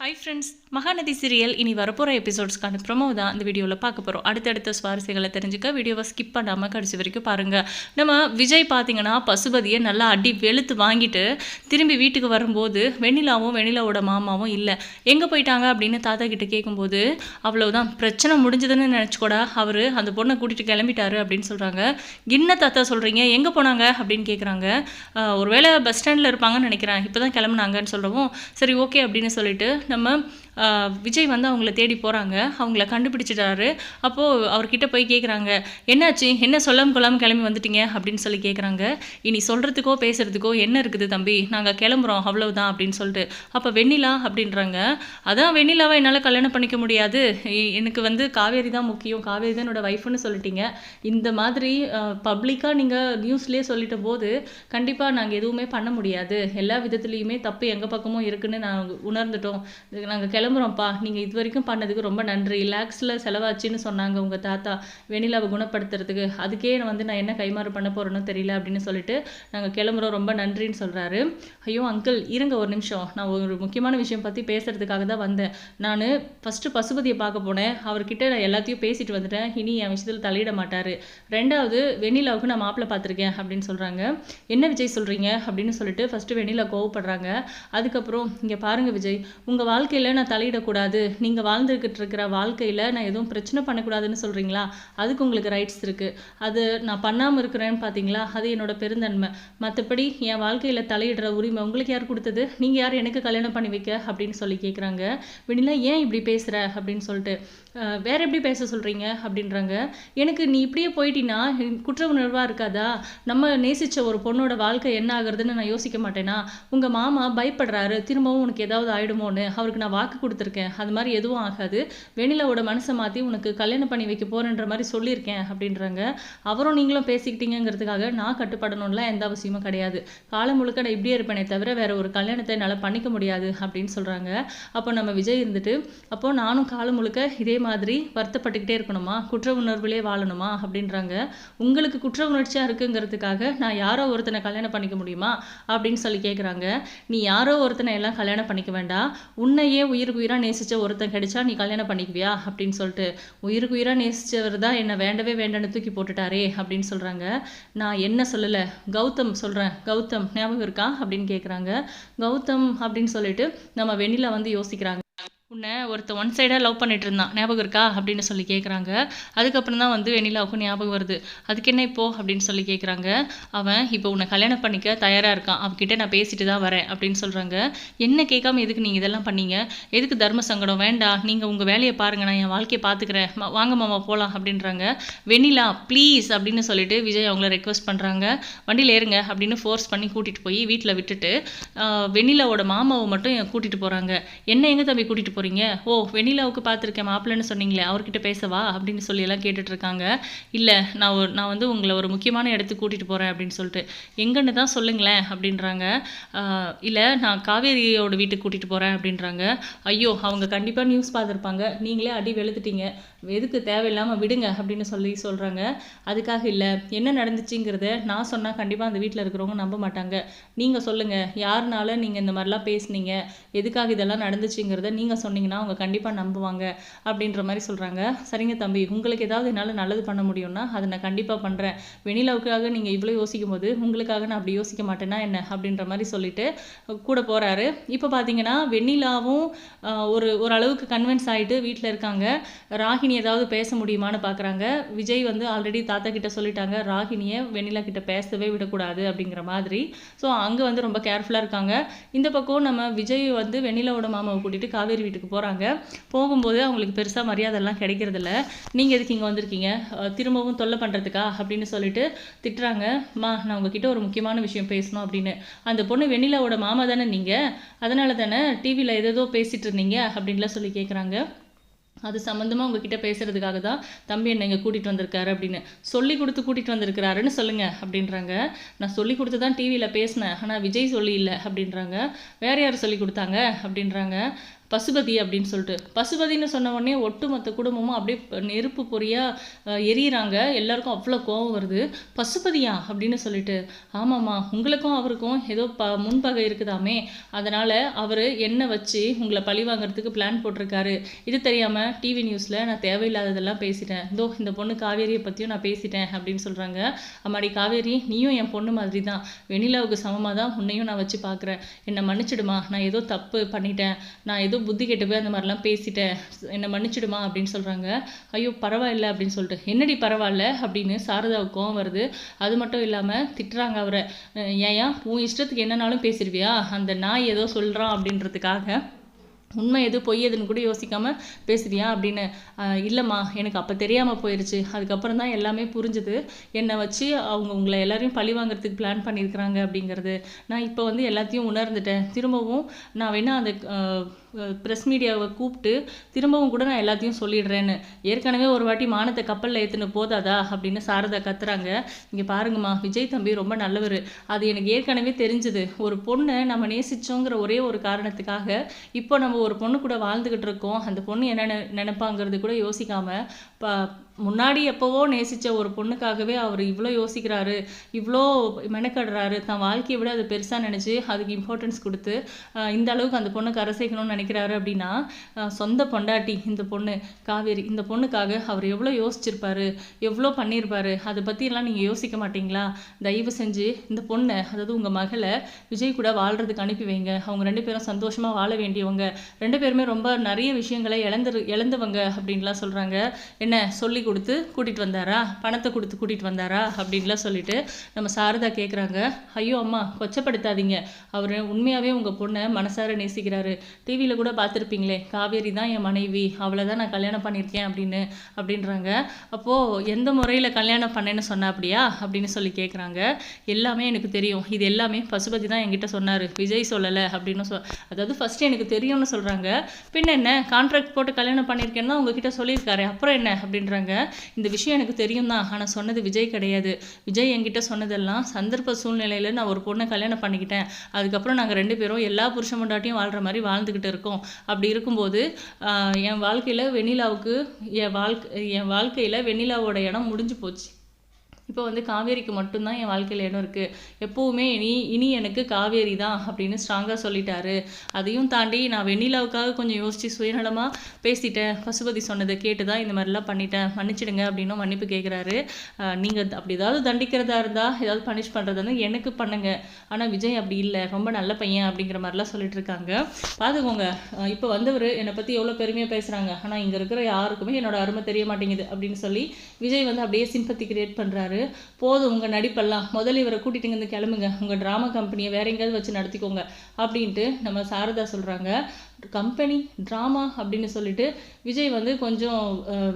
Hi friends Mahanadi serial இனி வரப்போகிற எபிசோட்ஸ்க்கான promo தான் இந்த வீடியோவில் பார்க்க போகிறோம் அடுத்தடுத்த சுவாரஸ்யங்களை தெரிஞ்சுக்க வீடியோவை ஸ்கிப் பண்ணாமல் கடைசி வரைக்கும் பாருங்கள் நம்ம விஜய் பார்த்தீங்கன்னா பசுபதியை நல்லா அடி வெளுத்து வாங்கிட்டு திரும்பி வீட்டுக்கு வரும்போது வெண்ணிலாவும் வெண்ணிலாவோட மாமாவும் இல்லை. எங்கே போயிட்டாங்க அப்படின்னு தாத்தா கிட்ட கேட்கும்போது அவ்வளோதான் பிரச்சனை முடிஞ்சதுன்னு நினச்சிக்கூட அவர் அந்த பொண்ணை கூட்டிகிட்டு கிளம்பிட்டாரு அப்படின்னு சொல்கிறாங்க என்ன தாத்தா சொல்கிறீங்க எங்கே போனாங்க? அப்படின்னு கேட்குறாங்க ஒருவேளை பஸ் ஸ்டாண்டில் இருப்பாங்கன்னு நினைக்கிறேன். இப்போ தான் கிளம்புனாங்கன்னு சொல்கிறவும் சரி ஓகே அப்படின்னு சொல்லிட்டு நம்ம ஆஹ், விஜய் வந்து அவங்கள தேடி போகிறாங்க அவங்கள கண்டுபிடிச்சிட்டாரு. அப்போது அவர்கிட்ட போய் கேட்குறாங்க என்னாச்சு? என்ன சொல்லாமல் கொள்ளாமல் கிளம்பி வந்துட்டீங்க? அப்படின்னு சொல்லி கேட்குறாங்க இனி சொல்கிறதுக்கோ பேசுகிறதுக்கோ என்ன இருக்குது தம்பி? நாங்கள் கிளம்புறோம் அவ்வளவுதான் அப்படின்னு சொல்லிட்டு. அப்போ வெண்ணிலா அப்படின்றாங்க. அதான் வெண்ணிலாவை என்னால் கல்யாணம் பண்ணிக்க முடியாது. எனக்கு வந்து காவேரி தான் முக்கியம். காவேரி தான் என்னோடய ஒய்ஃப்னு சொல்லிட்டீங்க. இந்த மாதிரி பப்ளிக்காக நீங்கள் நியூஸ்லேயே சொல்லிட்ட போது கண்டிப்பாக நாங்கள் எதுவுமே பண்ண முடியாது. எல்லா விதத்துலேயுமே தப்பு எங்கள் பக்கமும் இருக்குன்னு நாங்கள் உணர்ந்துட்டோம். நாங்கள் கிளம்புறோம்ப்பா. நீங்கள் இது வரைக்கும் பண்ணதுக்கு ரொம்ப நன்றி. லேக்ஸில் செலவாச்சுன்னு சொன்னாங்க உங்கள் தாத்தா. வெண்ணிலாவை குணப்படுத்துறதுக்கு. அதுக்கே வந்து நான் என்ன கைமாறு பண்ண போகிறேன்னு தெரியல அப்படின்னு சொல்லிட்டு நாங்கள் கிளம்புறோம். ரொம்ப நன்றின்னு சொல்கிறாரு ஐயோ அங்கிள் இருங்க ஒரு நிமிஷம். நான் ஒரு முக்கியமான விஷயம் பற்றி பேசுறதுக்காக தான் வந்தேன். நான் ஃபஸ்ட்டு பசுபதியை பார்க்க போனேன். அவர்கிட்ட நான் எல்லாத்தையும் பேசிட்டு வந்துட்டேன். இனி என் விஷயத்தில் தலையிட மாட்டார். ரெண்டாவது வெண்ணிலாவுக்கு நான் மாப்பிள்ளை பார்த்துருக்கேன் அப்படின்னு சொல்கிறாங்க என்ன விஜய் சொல்கிறீங்க அப்படின்னு சொல்லிட்டு ஃபஸ்ட்டு வெண்ணிலா கோவப்படுறாங்க. அதுக்கப்புறம் இங்கே பாருங்கள் விஜய். உங்கள் வாழ்க்கையில் நான் தலையிடக்கூடாது. நீங்கள் வாழ்ந்துக்கிட்டு இருக்கிற வாழ்க்கையில் நான் எதுவும் பிரச்சனை பண்ணக்கூடாதுன்னு சொல்கிறீங்களா அதுக்கு உங்களுக்கு ரைட்ஸ் இருக்குது அது நான் பண்ணாமல் இருக்கிறேன்னு பார்த்தீங்களா அது என்னோட பெருந்தன்மை. மற்றபடி என் வாழ்க்கையில் தலையிடுற உரிமை உங்களுக்கு யார் கொடுத்தது? நீங்கள் யார் எனக்கு கல்யாணம் பண்ணி வைக்க? அப்படின்னு சொல்லி கேட்குறாங்க வினிலா ஏன் இப்படி பேசுகிற அப்படின்னு சொல்லிட்டு. வேற எப்படி பேச சொல்கிறீங்க அப்படின்றாங்க. எனக்கு நீ இப்படியே போயிட்டீன்னா குற்ற உணர்வாக இருக்காதா? நம்ம நேசிச்ச ஒரு பொண்ணோட வாழ்க்கை என்ன ஆகுறதுன்னு நான் யோசிக்க மாட்டேனா? உங்கள் மாமா பயப்படுறாரு திரும்பவும் உனக்கு ஏதாவது ஆயிடுமோன்னு. அவருக்கு நான் வாக்கு கொடுத்துருக்கேன். அது மாதிரி எதுவும் ஆகாது. வெண்ணிலாவோட மனசை மாற்றி உனக்கு கல்யாணம் பண்ணி வைக்க போறேன்ற மாதிரி சொல்லியிருக்கேன் அப்படின்றாங்க. அவரும் நீங்களும் பேசிக்கிட்டீங்கிறதுக்காக நான் கட்டுப்படணும்லாம் எந்த அவசியமும் கிடையாது. காலம் முழுக்க நான் இப்படியே இருப்பேனே தவிர வேற ஒரு கல்யாணத்தை என்னால் பண்ணிக்க முடியாது அப்படின்னு சொல்கிறாங்க அப்போ நம்ம விஜய் இருந்துட்டு அப்போ நானும் காலம் முழுக்க இதே மாதிரி வருத்தப்பட்டுக்கிட்டே இருக்கணுமா? குற்ற உணர்வுலே வாழணுமா? அப்படின்றாங்க. உங்களுக்கு குற்ற உணர்ச்சியாக இருக்குங்கிறதுக்காக நான் யாரோ ஒருத்தனை கல்யாணம் பண்ணிக்க முடியுமா? அப்படின்னு சொல்லி கேட்குறாங்க நீ யாரோ ஒருத்தனை எல்லாம் கல்யாணம் பண்ணிக்க வேண்டாம் உன்னையே உயிருக்கு உயிராக நேசிச்ச ஒருத்தன் கிடைச்சா நீ கல்யாணம் பண்ணிக்குவியா? அப்படின்னு சொல்லிட்டு உயிருக்கு உயிராக நேசிச்சவர் தான் என்னை வேண்டவே வேண்டான்னு தூக்கி போட்டுட்டாரே அப்படின்னு சொல்கிறாங்க நான் என்ன சொல்லலை? கௌதம் சொல்கிறேன் கௌதம் ஞாபகம் இருக்கா? அப்படின்னு கேட்குறாங்க கௌதம் அப்படின்னு சொல்லிட்டு நம்ம வெண்ணிலா வந்து யோசிக்கிறாங்க. உன்னை ஒருத்தன் ஒன் சைடாக லவ் பண்ணிட்டு இருந்தான். ஞாபகம் இருக்கா? அப்படின்னு சொல்லி கேட்குறாங்க அதுக்கப்புறம் தான் வந்து வெண்ணிலாவுக்கும் ஞாபகம் வருது. அதுக்கு என்ன இப்போ? அப்படின்னு சொல்லி கேட்குறாங்க அவன் இப்போ உன்னை கல்யாணம் பண்ணிக்க தயாராக இருக்கான். அவன்கிட்ட நான் பேசிட்டு தான் வரேன். அப்படின்னு சொல்கிறாங்க என்ன கேட்காம எதுக்கு நீங்கள் இதெல்லாம் பண்ணீங்க? எதுக்கு தர்ம சங்கடம்? வேண்டாம் நீங்கள் உங்கள் வேலையை பாருங்க. நான் என் வாழ்க்கையை பார்த்துக்கிறேன் வாங்க மாமா போகலாம் அப்படின்றாங்க. வெண்ணிலா ப்ளீஸ் அப்படின்னு சொல்லிட்டு விஜய் அவங்கள ரெக்வஸ்ட் பண்ணுறாங்க வண்டியில் ஏறுங்க அப்படின்னு ஃபோர்ஸ் பண்ணி கூட்டிகிட்டு போய் வீட்டில் விட்டுட்டு வெண்ணிலாவோட மாமாவை மட்டும் கூட்டிகிட்டு போகிறாங்க என்ன எங்கே தம்பி கூட்டிகிட்டு போகிறீங்க ஓ வெண்ணிலாவுக்கு பார்த்துருக்கேன் மாப்பிள்ளைன்னு சொன்னீங்களே அவர்கிட்ட பேசவா? அப்படின்னு சொல்லி எல்லாம் கேட்டுட்டு இருக்காங்க இல்லை நான் ஒரு நான் வந்து உங்களை ஒரு முக்கியமான இடத்துக்கு கூட்டிகிட்டு போகிறேன் அப்படின்னு சொல்லிட்டு. எங்கன்னு தான் சொல்லுங்களேன் அப்படின்றாங்க. இல்லை நான் காவேரியோட வீட்டுக்கு கூட்டிகிட்டு போகிறேன் அப்படின்றாங்க. ஐயோ அவங்க கண்டிப்பாக நியூஸ் பார்த்துருப்பாங்க. நீங்களே அடி வெளுத்துட்டீங்க. எதுக்கு தேவையில்லாமல் விடுங்க அப்படின்னு சொல்லி சொல்கிறாங்க அதுக்காக இல்லை என்ன நடந்துச்சுங்கிறத நான் சொன்னால் கண்டிப்பாக அந்த வீட்டில் இருக்கிறவங்க நம்ப மாட்டாங்க. நீங்கள் சொல்லுங்கள் யாருனால நீங்கள் இந்த மாதிரிலாம் பேசுனீங்க? எதுக்காக இதெல்லாம் நடந்துச்சுங்கிறத நீங்கள் சொன்னீங்கன்னா அவங்க கண்டிப்பாக நம்புவாங்க அப்படின்ற மாதிரி சொல்கிறாங்க சரிங்க தம்பி உங்களுக்கு ஏதாவது என்னால் நல்லது பண்ண முடியும்னா அதை நான் கண்டிப்பாக பண்ணுறேன் வெண்ணிலாவுக்காக நீங்கள் இவ்வளோ யோசிக்கும் போது உங்களுக்காக நான் அப்படி யோசிக்க மாட்டேன்னா என்ன? அப்படின்ற மாதிரி சொல்லிட்டு கூட போகிறாரு இப்போ பார்த்தீங்கன்னா வெண்ணிலாவும் ஒரு ஒரு அளவுக்கு கன்வின்ஸ் ஆகிட்டு வீட்டில் இருக்காங்க. ராகினி ஏதாவது பேச முடியுமான்னு பார்க்குறாங்க விஜய் வந்து ஆல்ரெடி தாத்தா கிட்ட சொல்லிட்டாங்க. ராகினியை வெண்ணிலா கிட்ட பேசவே விடக்கூடாது அப்படிங்கிற மாதிரி. ஸோ அங்கே வந்து ரொம்ப கேர்ஃபுல்லாக இருக்காங்க. இந்த பக்கம் நம்ம விஜய் வந்து வெண்ணிலாவோட மாமாவை கூட்டிட்டு காவேரி வீட்டுக்கு போகிறாங்க போகும்போது அவங்களுக்கு பெருசாக மரியாதைலாம் கிடைக்கிறதில்ல. நீங்கள் எதுக்கு இங்கே வந்திருக்கீங்க? திரும்பவும் தொல்லை பண்ணுறதுக்கா அப்படின்னு சொல்லிட்டு திட்டுறாங்க. மா நான் உங்ககிட்ட ஒரு முக்கியமான விஷயம் பேசணும் அப்படின்னு. அந்த பொண்ணு வெண்ணிலாவோட மாமா தானே நீங்கள் அதனால தானே டிவியில் ஏதேதோ பேசிட்டு இருந்தீங்க? அப்படின்லாம் சொல்லி கேட்குறாங்க அது சம்மந்தமாக உங்ககிட்ட பேசுறதுக்காக தான் தம்பி என்னை இங்கே கூட்டிகிட்டு வந்திருக்காரு அப்படின்னு. சொல்லி கொடுத்து கூட்டிகிட்டு வந்திருக்கிறாருன்னு சொல்லுங்க அப்படின்றாங்க. நான் சொல்லி கொடுத்து தான் டிவியில் பேசினேன். ஆனால் விஜய் சொல்லி இல்லை அப்படின்றாங்க. வேற யார் சொல்லி கொடுத்தாங்க? அப்படின்றாங்க. பசுபதி அப்படின்னு சொல்லிட்டு. பசுபதின்னு சொன்ன உடனே ஒட்டுமொத்த குடும்பமும் அப்படியே நெருப்பு பொறியாக எரியிறாங்க. எல்லாருக்கும் அவ்வளோ கோவம் வருது. பசுபதியா அப்படின்னு சொல்லிட்டு. ஆமாம்மா உங்களுக்கும் அவருக்கும் ஏதோ ப முன்பகை இருக்குதாமே. அதனால் அவர் என்னை வச்சு உங்களை பழி வாங்குறதுக்கு பிளான் போட்டிருக்காரு. இது தெரியாமல் டிவி நியூஸில் நான் தேவையில்லாததெல்லாம் பேசிட்டேன். இதோ இந்த பொண்ணு காவேரியை பற்றியும் நான் பேசிட்டேன் அப்படின்னு சொல்கிறாங்க அம்மாடி காவேரி நீயும் என் பொண்ணு மாதிரி தான் வெண்ணிலாவுக்கு சமமாக தான் உன்னையும் நான் வச்சு பார்க்குறேன் என்னை மன்னிச்சிடுமா. நான் ஏதோ தப்பு பண்ணிட்டேன். நான் ஏதோ புத்தி கெட்டு போய் அந்த மாதிரிலாம் பேசிட்டேன். என்னை மன்னிச்சிடுமா அப்படின்னு சொல்கிறாங்க ஐயோ பரவாயில்ல அப்படின்னு சொல்லிட்டு. என்னடி பரவாயில்ல அப்படின்னு சாரதாவுக்கு கோவம் வருது. அது மட்டும் இல்லாமல் திட்டுறாங்க அவரை. ஏன் உன் இஷ்டத்துக்கு என்னனாலும் பேசிடுவியா? அந்த நாய் ஏதோ சொல்கிறான் அப்படின்றதுக்காக உண்மை எது பொய் எதுன்னு கூட யோசிக்காமல் பேசுறியா அப்படின்னு இல்லைம்மா எனக்கு அப்போ தெரியாமல் போயிடுச்சு அதுக்கப்புறம் தான் எல்லாமே புரிஞ்சுது. என்னை வச்சு அவங்க உங்களை எல்லாரையும் பழி வாங்குறதுக்கு பிளான் பண்ணியிருக்கிறாங்க அப்படிங்கிறது. நான் இப்போ வந்து எல்லாத்தையும் உணர்ந்துட்டேன். திரும்பவும் நான் வேணால் அந்த ப்ரெஸ் மீடியாவை கூப்பிட்டு திரும்பவும் கூட நான் எல்லாத்தையும் சொல்லிடுறேன்னு. ஏற்கனவே ஒரு வாட்டி மானத்தை கப்பலில் ஏற்றுன போதாதா அப்படின்னு சாரதா கத்துறாங்க. இங்கே பாருங்கம்மா விஜய் தம்பி ரொம்ப நல்லவர். அது எனக்கு ஏற்கனவே தெரிஞ்சுது. ஒரு பொண்ணை நம்ம நேசிச்சோங்கிற ஒரே ஒரு காரணத்துக்காக இப்போ நம்ம ஒரு பொண்ணு கூட வாழ்ந்துக்கிட்டு இருக்கோம். அந்த பொண்ணு என்ன நினைப்பாங்கிறது கூட யோசிக்காம ப முன்னாடி எப்போவோ நேசித்த ஒரு பொண்ணுக்காகவே அவர் இவ்வளோ யோசிக்கிறாரு இவ்வளோ மெனக்கடுறாரு. தன் வாழ்க்கையை விட அது பெருசாக நினச்சி அதுக்கு இம்பார்ட்டன்ஸ் கொடுத்து இந்த அளவுக்கு அந்த பொண்ணு கரை நினைக்கிறாரு அப்படின்னா சொந்த பொண்டாட்டி இந்த பொண்ணு காவேரி இந்த பொண்ணுக்காக அவர் எவ்வளோ யோசிச்சிருப்பாரு எவ்வளோ பண்ணியிருப்பாரு அதை பற்றியெல்லாம் நீங்கள் யோசிக்க மாட்டீங்களா? தயவு செஞ்சு இந்த பொண்ணை அதாவது உங்கள் மகளை விஜய் கூட வாழ்கிறதுக்கு அனுப்பி வைங்க. அவங்க ரெண்டு பேரும் சந்தோஷமாக வாழ வேண்டியவங்க. ரெண்டு பேருமே ரொம்ப நிறைய விஷயங்களை இழந்து இழந்தவங்க அப்படின்லாம் சொல்கிறாங்க என்ன சொல்லி கொடுத்து கூட்டிகிட்டு வந்தாரா? பணத்தை கொடுத்து கூட்டிகிட்டு வந்தாரா? அப்படின்லாம் சொல்லிட்டு நம்ம சாரதா கேட்குறாங்க ஐயோ அம்மா கொச்சப்படுத்தாதீங்க. அவர் உண்மையாகவே உங்கள் பொண்ணை மனசார நேசிக்கிறாரு. டிவியில் கூட பார்த்துருப்பீங்களே காவேரி தான் என் மனைவி. அவளை தான் நான் கல்யாணம் பண்ணியிருக்கேன் அப்படின்னு அப்படின்றாங்க. அப்போது எந்த முறையில் கல்யாணம் பண்ணேன்னு சொன்னா அப்படியா? அப்படின்னு சொல்லி கேட்குறாங்க எல்லாமே எனக்கு தெரியும். இது எல்லாமே பசுபதி தான் என்கிட்ட சொன்னார். விஜய் சொல்லலை அப்படின்னு சொ அதாவது ஃபஸ்ட்டு எனக்கு தெரியும்னு சொல்கிறாங்க பின்ன என்ன? கான்ட்ராக்ட் போட்டு கல்யாணம் பண்ணியிருக்கேன்னா உங்ககிட்ட சொல்லியிருக்காரு. அப்புறம் என்ன? அப்படின்றாங்க. இந்த விஷயம் எனக்கு தெரியும் தான் ஆனால் சொன்னது விஜய் கிடையாது. விஜய் என்கிட்ட சொன்னதெல்லாம் சந்தர்ப்ப சூழ்நிலையில் நான் ஒரு பொண்ணை கல்யாணம் பண்ணிக்கிட்டேன். அதுக்கப்புறம் நாங்கள் ரெண்டு பேரும் எல்லா புருஷ முண்டாட்டியும் வாழ்கிற மாதிரி வாழ்ந்துக்கிட்டு இருக்கோம். அப்படி இருக்கும்போது என் வாழ்க்கையில் வெண்ணிலாவுக்கு என் வாழ்க்கை என் வாழ்க்கையில் வெண்ணிலாவோட இடம் முடிஞ்சு போச்சு. இப்போ வந்து காவேரிக்கு மட்டும்தான் என் வாழ்க்கையில் இடம் இருக்குது எப்போவுமே இனி இனி எனக்கு காவேரி தான் அப்படின்னு ஸ்ட்ராங்காக சொல்லிட்டாரு. அதையும் தாண்டி நான் வெண்ணிலாவுக்காக கொஞ்சம் யோசித்து சுயநலமாக பேசிட்டேன். பசுபதி சொன்னதை கேட்டு தான் இந்த மாதிரிலாம் பண்ணிட்டேன். மன்னிச்சிடுங்க அப்படின்னும் மன்னிப்பு கேட்குறாரு நீங்கள் அப்படி ஏதாவது தண்டிக்கிறதா இருந்தால் ஏதாவது பனிஷ் பண்ணுறதா இருந்தால் எனக்கு பண்ணுங்க. ஆனால் விஜய் அப்படி இல்லை. ரொம்ப நல்ல பையன் அப்படிங்கிற மாதிரிலாம் சொல்லிட்டு இருக்காங்க. பார்த்துக்கோங்க இப்போ வந்தவர் என்னை பற்றி எவ்வளோ பெருமையாக பேசுகிறாங்க ஆனால் இங்கே இருக்கிற யாருக்குமே என்னோட அருமை தெரிய மாட்டேங்குது அப்படின்னு சொல்லி விஜய் வந்து அப்படியே சிம்பத்தி கிரியேட் பண்ணுறாரு போதும் உங்கள் நடிப்பெல்லாம். முதல்ல இவரை கூட்டிட்டு இருந்து கிளம்புங்க. உங்கள் ட்ராமா கம்பெனியை வேற எங்கேயாவது வச்சு நடத்திக்கோங்க. அப்படின்ட்டு நம்ம சாரதா சொல்கிறாங்க கம்பெனி ட்ராமா அப்படின்னு சொல்லிட்டு விஜய் வந்து கொஞ்சம்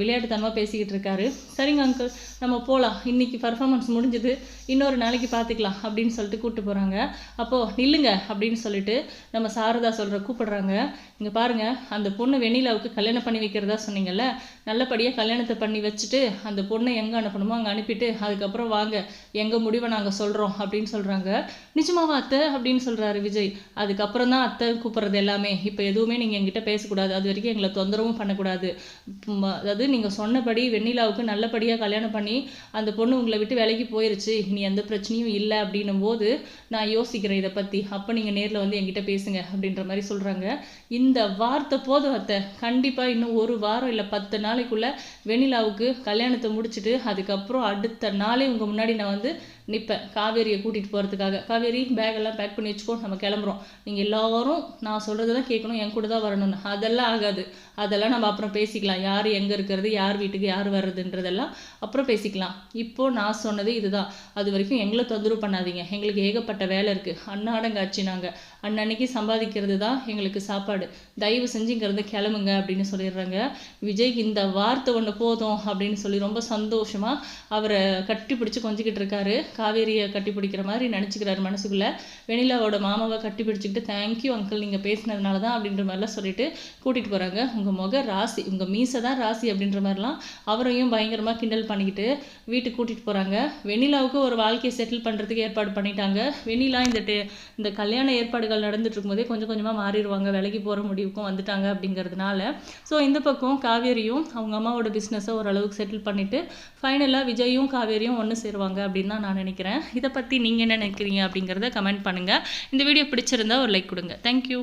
விளையாட்டுத்தனமாக பேசிக்கிட்டு இருக்காரு. சரிங்க அங்கிள் நம்ம போகலாம் இன்னைக்கு பர்ஃபாமன்ஸ் முடிஞ்சது. இன்னொரு நாளைக்கு பார்த்துக்கலாம் அப்படின்னு சொல்லிட்டு கூப்பிட்டு போகிறாங்க அப்போது நில்லுங்க அப்படின்னு சொல்லிட்டு நம்ம சாரதா சொல்கிற கூப்பிடுறாங்க. இங்கே பாருங்க அந்த பொண்ணு வெண்ணிலாவுக்கு கல்யாணம் பண்ணி வைக்கிறதா சொன்னீங்கல்ல? நல்லபடியாக கல்யாணத்தை பண்ணி வச்சுட்டு அந்த பொண்ணை எங்கே அனுப்பணுமோ அங்கே அனுப்பிட்டு அதுக்கப்புறம் வாங்க. எங்கள் முடிவை நாங்கள் சொல்கிறோம் அப்படின்னு சொல்கிறாங்க நிஜமாவா அத்தை? அப்படின்னு சொல்கிறாரு விஜய். அதுக்கப்புறம் தான் அத்தை கூப்பிட்றது எல்லாமே. இப்போ எதுவும் எதுவுமே நீங்கள் எங்கிட்ட பேசக்கூடாது. அது வரைக்கும் எங்களை தொந்தரவும் பண்ணக்கூடாது. அதாவது நீங்கள் சொன்னபடி வெண்ணிலாவுக்கு நல்லபடியாக கல்யாணம் பண்ணி அந்த பொண்ணு உங்களை விட்டு வேலைக்கு போயிருச்சு. இனி எந்த பிரச்சனையும் இல்லை அப்படின்னும் போது நான் யோசிக்கிறேன் இதை பற்றி அப்போ நீங்கள் நேரில் வந்து எங்கிட்ட பேசுங்க அப்படின்ற மாதிரி சொல்கிறாங்க இந்த வார்த்தை போதும் அத்தை. கண்டிப்பாக இன்னும் ஒரு வாரம் இல்லை பத்து நாளைக்குள்ளே வெண்ணிலாவுக்கு கல்யாணத்தை முடிச்சுட்டு அதுக்கப்புறம் அடுத்த நாளே உங்கள் முன்னாடி நான் வந்து நிற்பேன் காவேரியை கூட்டிகிட்டு போகிறதுக்காக காவேரி பேக்கெல்லாம் பேக் பண்ணி வச்சுக்கோ நம்ம கிளம்புறோம். நீங்கள் எல்லோரும் நான் சொல்கிறது தான் கேட்கணும் என் கூட தான் வரணும்னு. அதெல்லாம் ஆகாது. அதெல்லாம் நம்ம அப்புறம் பேசிக்கலாம். யார் எங்கே இருக்கிறது யார் வீட்டுக்கு யார் வர்றதுன்றதெல்லாம் அப்புறம் பேசிக்கலாம். இப்போது நான் சொன்னது இதுதான். அது வரைக்கும் எங்களை தொந்தரவு பண்ணாதீங்க. எங்களுக்கு ஏகப்பட்ட வேலை இருக்குது அன்னாடங்காட்சி நாங்கள் அன்னன்னைக்கு சம்பாதிக்கிறது தான் எங்களுக்கு சாப்பாடு. தயவு செஞ்சு கிளம்புங்க அப்படின்னு சொல்லிடுறாங்க. விஜய்க்கு இந்த வார்த்தை ஒன்று போதும் அப்படின்னு சொல்லி ரொம்ப சந்தோஷமாக அவரை கட்டி பிடிச்சி கொஞ்சிக்கிட்டு இருக்காரு. காவேரியை கட்டி பிடிக்கிற மாதிரி நினச்சிக்கிறாரு மனசுக்குள்ளே. வெனிலாவோட மாமாவை கட்டி பிடிச்சிக்கிட்டு தேங்க்யூ அங்கிள் நீங்கள் பேசினதுனால தான் அப்படின்ற மாதிரிலாம் சொல்லிட்டு கூட்டிகிட்டு போகிறாங்க உங்கள் முக ராசி உங்கள் மீசை தான் ராசி அப்படின்ற மாதிரிலாம் அவரையும் பயங்கரமாக கிண்டல் பண்ணிக்கிட்டு வீட்டுக்கு கூட்டிகிட்டு போகிறாங்க வெண்ணிலாவுக்கு ஒரு வாழ்க்கையை செட்டில் பண்ணுறதுக்கு ஏற்பாடு பண்ணிட்டாங்க. வெண்ணிலா இந்த டே இந்த கல்யாண ஏற்பாடுகள் நடந்துட்டு இருக்கும்போதே கொஞ்சம் கொஞ்சமாக மாறிடுவாங்க. விலைக்கு போகிற முடிவுக்கும் வந்துட்டாங்க அப்படிங்கிறதுனால. ஸோ இந்த பக்கம் காவேரியும் அவங்க அம்மாவோட பிஸ்னஸை ஓரளவுக்கு செட்டில் பண்ணிவிட்டு ஃபைனலாக விஜயும் காவேரியும் ஒன்று சேருவாங்க அப்படின்னு தான் நான் நினைக்கிறேன். இதை பற்றி நீங்கள் என்ன நினைக்கிறீங்க அப்படிங்கிறத கமெண்ட் பண்ணுங்கள் இந்த வீடியோ பிடிச்சிருந்தா ஒரு லைக் கொடுங்க. தேங்க்யூ